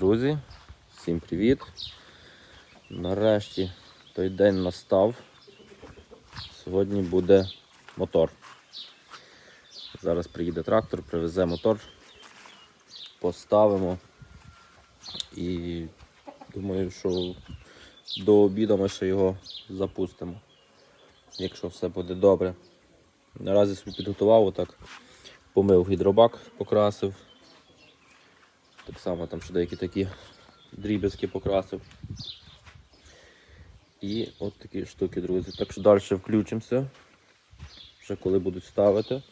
Друзі, всім привіт! Нарешті той день настав. Сьогодні буде мотор. Зараз приїде трактор, привезе мотор, поставимо і думаю, що до обіду ми ще його запустимо, якщо все буде добре. Наразі собі підготував отак, помив гідробак, покрасив. Так само там ще деякі такі дріб'язки покрасив. І от такі штуки, друзі. Так що далі включимося. Вже коли будуть ставити.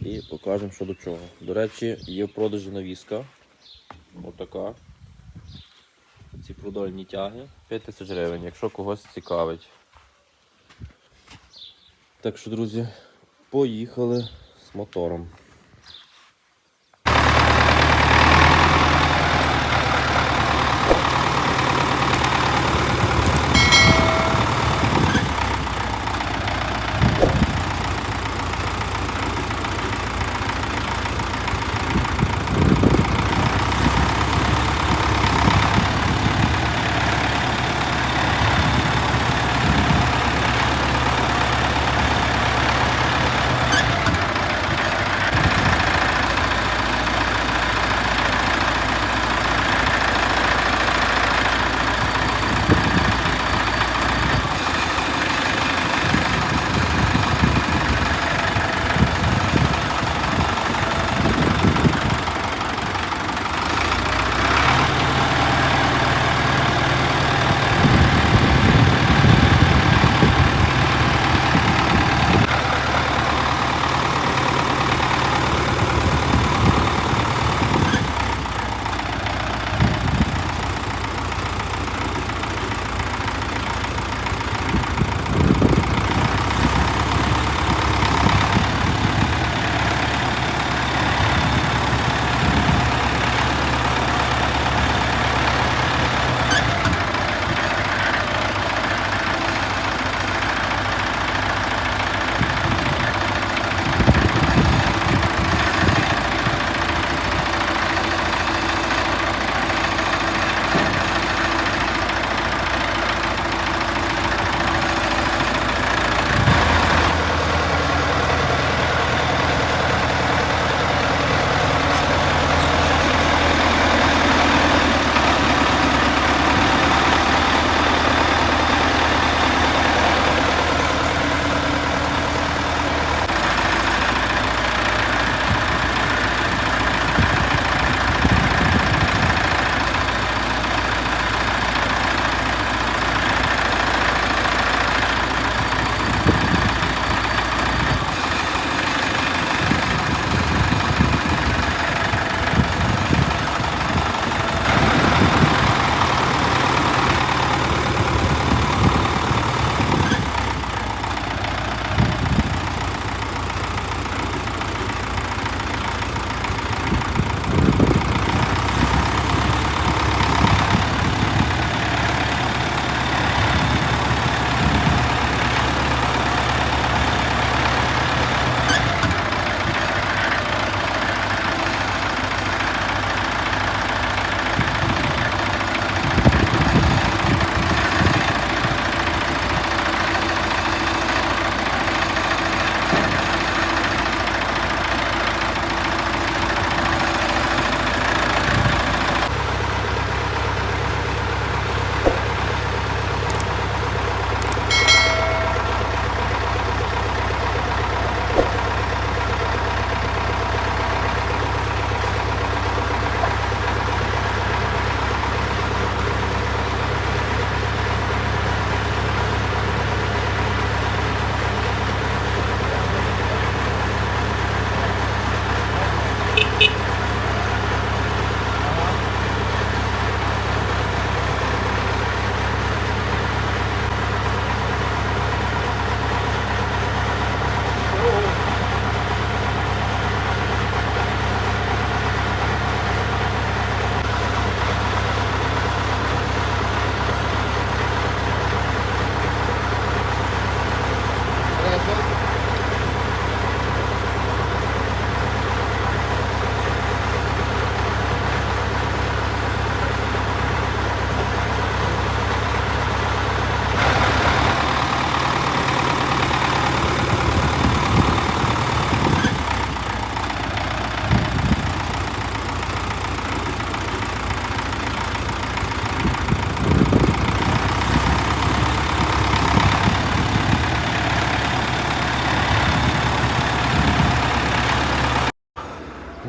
І покажемо, що до чого. До речі, є в продажі навіска. Отака. Ці продольні тяги. 5 тисяч гривень, якщо когось цікавить. Так що, друзі, поїхали з мотором.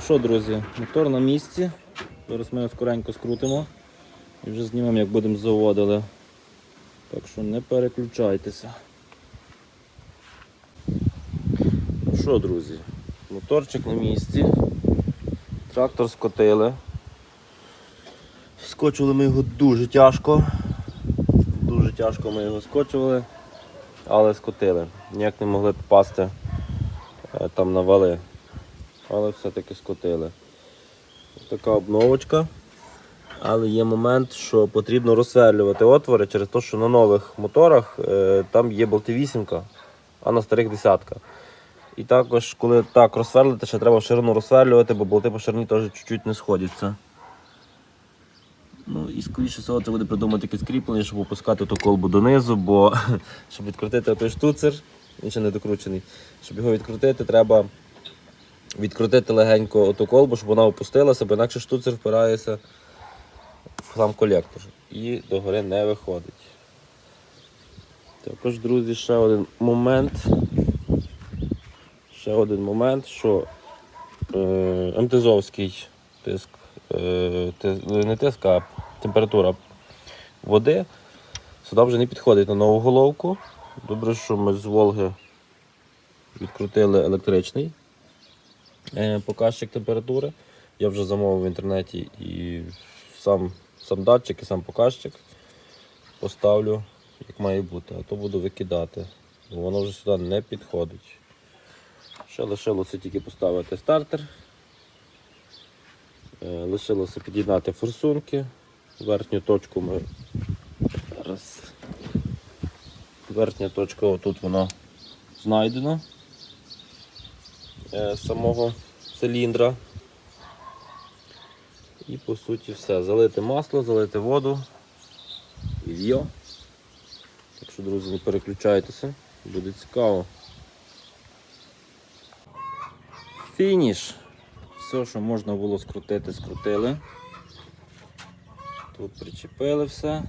Що, друзі, мотор на місці. Зараз ми його скоренько скрутимо і вже знімемо, як будемо заводили. Так що не переключайтеся. Ну що, друзі, моторчик на місці. Трактор скотили. Скочували ми його дуже тяжко. Дуже тяжко ми його скочували, але скотили. Ніяк не могли попасти е, там на вали. Але все-таки скотили. Така обновочка. Але є момент, що потрібно розсверлювати отвори через те, що на нових моторах е, там є болти вісімка, а на старих десятка. І також, коли так розсверлити, ще треба ширину розсверлювати, бо болти по ширині теж чуть-чуть не сходяться. Ну і скоріше всього треба буде придумати якесь кріплення, щоб опускати ту колбу донизу, бо щоб відкрутити той штуцер, він ще не докручений. Щоб його відкрутити, треба відкрутити легенько оту колбу, щоб вона опустилася, бо інакше штуцер впирається в сам колектор і догори не виходить. Також, друзі, ще один момент. Ще один момент, що е, МТЗовський тиск, е, ти- не тиск, а температура води сюди вже не підходить на нову головку. Добре, що ми з Волги відкрутили електричний показчик температури. Я вже замовив в інтернеті і сам, сам датчик і сам показчик поставлю, як має бути, а то буду викидати. бо Воно вже сюди не підходить. Ще лишилося тільки поставити стартер. Е, Лишилося під'єднати форсунки. Верхню точку ми зараз. Верхня точка отут воно знайдено е, самого циліндра. І по суті все. Залити масло, залити воду і. Так що, друзі, не переключайтеся, буде цікаво. Фініш. Все, що можна було скрутити, скрутили. Тут причепили все.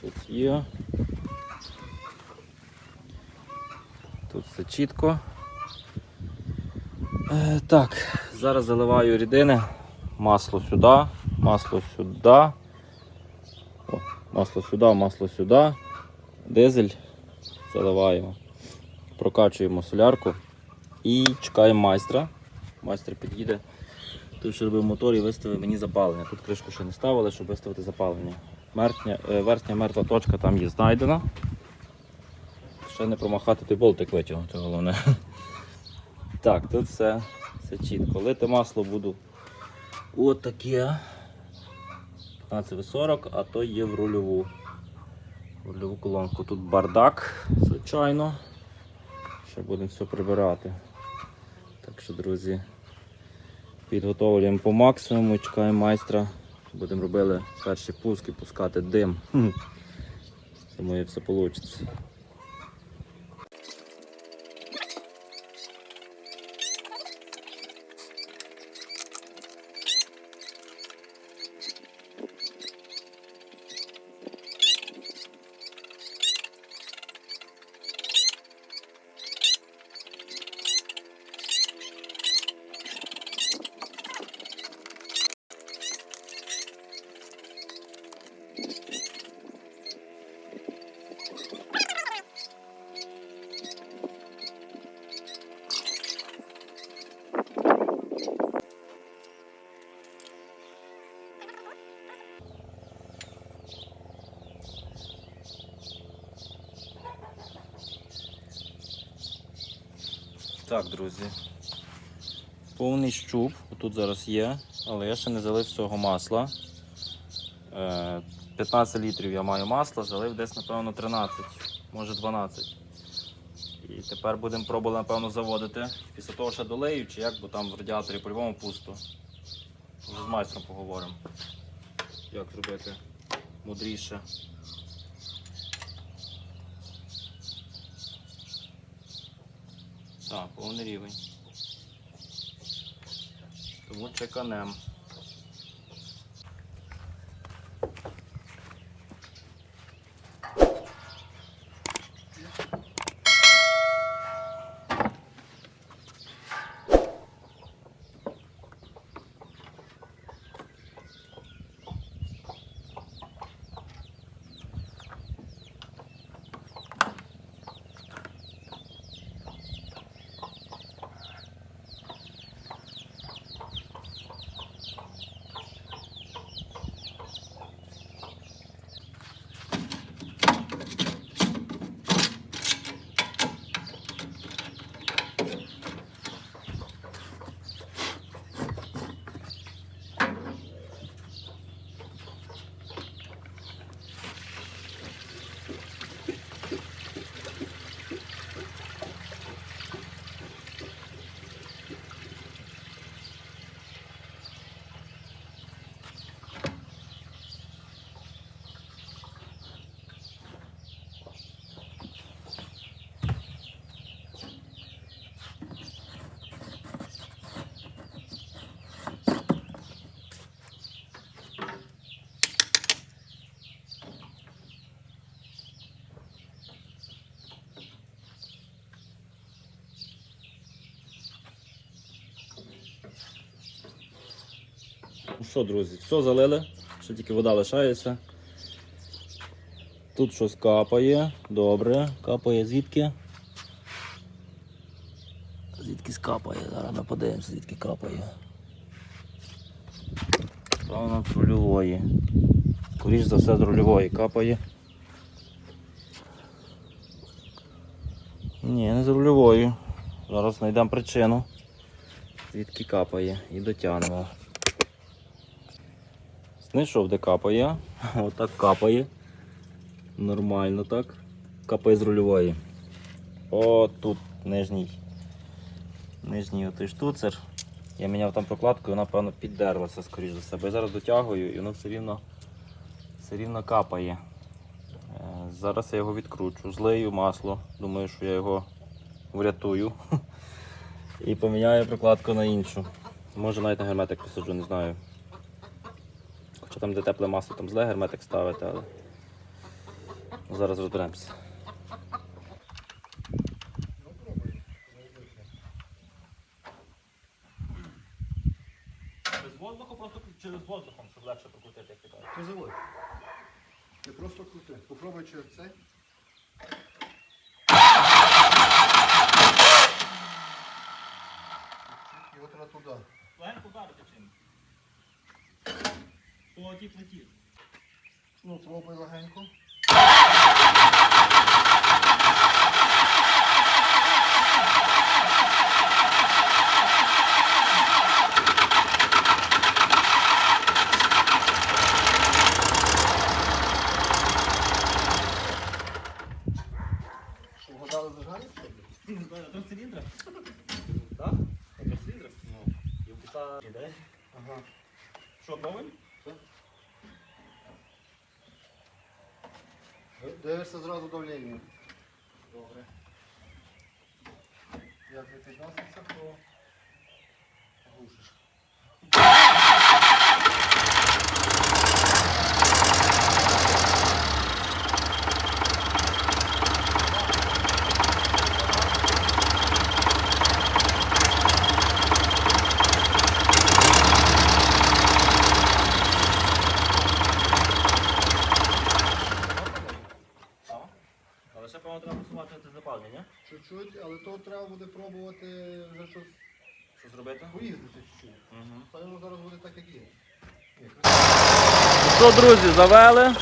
Тут є. Тут все чітко. Е, так, зараз заливаю рідини. Масло сюди, масло сюди. О, масло сюди, масло сюди. Дизель заливаємо. Прокачуємо солярку і чекаємо майстра. Майстер під'їде. Той, що робив мотор і виставив мені запалення. Тут кришку ще не ставили, щоб виставити запалення. Верхня, е, верхня мертва точка там є знайдена. Ще не промахати той болтик витягнути, головне. Так, тут все, все чітко. Лити масло буду отаке. 15,40, а то є в рульову. в Рульову колонку. Тут бардак, звичайно. Ще будемо все прибирати. Так що, друзі, підготовлюємо по максимуму, чекаємо майстра. Будемо робити перші пуски, пускати дим. Думаю, все вийде. Так, друзі. Повний щуп, тут зараз є, але я ще не залив всього масла. Е, 15 літрів я маю масла, залив десь, напевно, 13, може 12. І тепер будемо пробувати, напевно, заводити. Після того ще долею, чи як, бо там в радіаторі по-любому пусто. Вже з майстром поговоримо. Як зробити мудріше. Так, повний рівень. Тому чеканем. Що, друзі, все залили, ще тільки вода лишається. Тут щось капає, добре, капає звідки? Звідки скапає? Зараз ми подивимося, звідки капає. Певно, з рульової. Скоріш за все з рульової капає. Ні, не з рульової. Зараз знайдемо причину. Звідки капає і дотягнемо. Знайшов, де капає. Отак капає. Нормально так. Капає з рульової. О, тут нижній. Нижній отий штуцер. Я міняв там прокладку, і вона, певно, піддерлася, скоріш за все. Бо я зараз дотягую і воно все рівно, все рівно капає. Е, Зараз я його відкручу, злию масло. Думаю, що я його врятую. І поміняю прокладку на іншу. Може навіть на герметик посаджу, не знаю. Там, де тепле масло, там зле герметик ставити, але зараз розберемося. Без воздуху просто через воздухом, щоб легше прокрутити, як ти кажеш. Ти заводь. Ти просто крути. Попробуй через цей. Його треба туди. Легенько вдарити чим. По тій плиті. Ну, пробуй легенько. Що, вода зажарить? чи ні? Три циліндри? Так? Три циліндри? Ну, і вписа іде. Ага. Що, пробуємо? Дивишся зразу давлення. Добре. Як не підноситься, то глушиш. Так. Але ще, певно, треба посувати це запалення, ні? Чуть-чуть, але то треба буде пробувати вже щось Що зробити? поїздити чуть-чуть. Угу. Та воно зараз буде так, як є. Що, друзі, завели.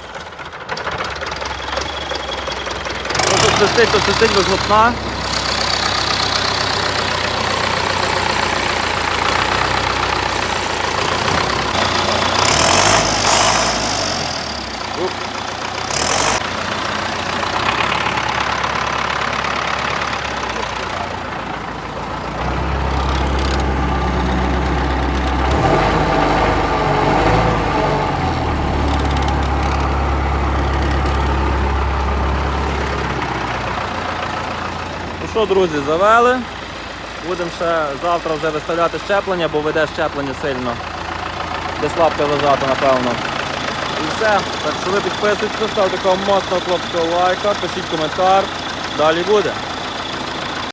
Що свистить, то свистить. Уп. Що, друзі, завели. Будемо ще завтра вже виставляти щеплення, бо веде щеплення сильно. Десь лапка лежати, напевно. І все. Так що ви підписуйтесь, ставте такого мощного хлопського лайка, пишіть коментар. Далі буде.